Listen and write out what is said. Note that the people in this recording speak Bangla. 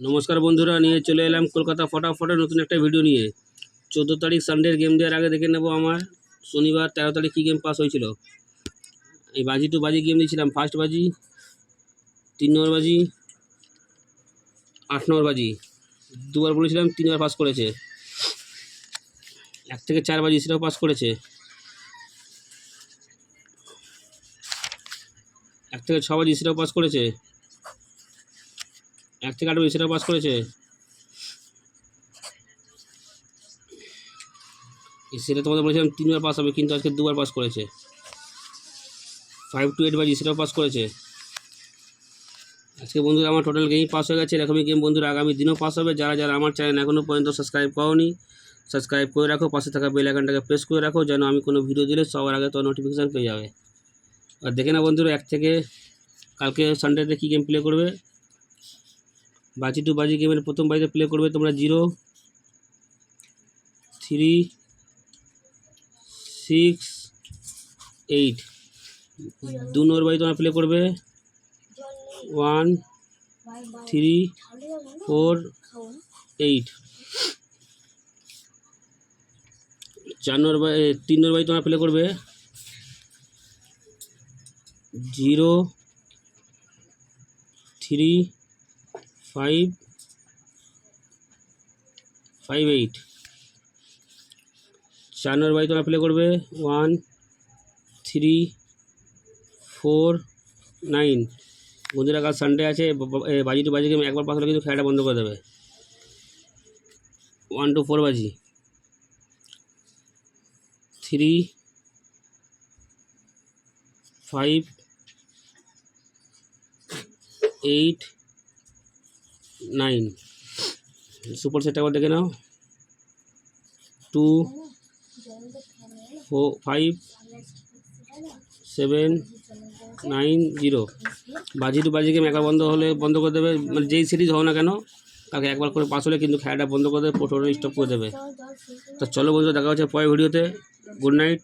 নমস্কার বন্ধুরা, নিয়ে চলে এলাম কলকাতা ফটাফটে নতুন একটা ভিডিও নিয়ে। চোদ্দ তারিখ সানডের গেম দেওয়ার আগে দেখে নেব আমার। শনিবার তেরো তারিখ কী গেম পাস হয়েছিল? এই বাজি টু বাজি গেম দিয়েছিলাম ফার্স্ট বাজি, তিন নম্বর বাজি, আট নম্বর বাজি। দুবার বলেছিলাম তিনবার পাস করেছে। এক থেকে চার বাজি সেটাও পাস করেছে। এক থেকে ছ বাজি সেটাও পাস করেছে। এক থেকে আট বাজি পাস করেছে? সেটা তোমাদের বলেছিলাম তিনবার পাস হবে, কিন্তু আজকে দুবার পাস করেছে। ফাইভ টু এইট বাজি সেটাও পাস করেছে। আজকে বন্ধুরা, আমার টোটাল গেম পাস হয়ে গেছে। এরকমই গেম বন্ধুরা আগামী দিনও পাস হবে। যারা যারা আমার চ্যানেল এখনও পর্যন্ত সাবস্ক্রাইব করোনি সাবস্ক্রাইব করে রাখো। পাশে থাকা বেল আইকনটাকে প্রেস করে রাখো, যেন আমি কোনো ভিডিও দিলে সবার আগে তো নোটিফিকেশান পেয়ে যাবে। আর দেখে না বন্ধুরা, এক থেকে কালকে সানডেতে কী গেম প্লে করবে? বাজি টু বাজি গেমের প্রথম বাজিতে প্লে করবে তোমরা জিরো থ্রি সিক্স এইট দু নম্বর বাজি তোমরা প্লে করবে। ওয়ান থ্রি ফোর এইট চার নম্বর বাই তিন নম্বর বাজি তোমরা প্লে করবে। Zero three five five eight চার নম্বর বাজি তোমরা প্লে করবে ওয়ান থ্রি ফোর নাইন বন্ধুরা কাল সানডে আছে ব- ব- এ, বাজি টু বাজি গেম একবার পাস হলে কিন্তু খেলাটা বন্ধ করে দেবে। ওয়ান টু ফোর বাজি। Three five eight nine. Super set একবার দেখে নাও। Two, four, five, seven, nine, zero. বাজি টু বাজি গেম একবার বন্ধ হলে বন্ধ করে দেবে। মানে যেই সিরিজ হোক না কেন, তাকে একবার করে পাস হলে কিন্তু খেলাটা বন্ধ করে দেবে টোটাল স্টপ করে দেবে। তো চলো বন্ধু দেখা হচ্ছে পরের ভিডিওতে। Good night.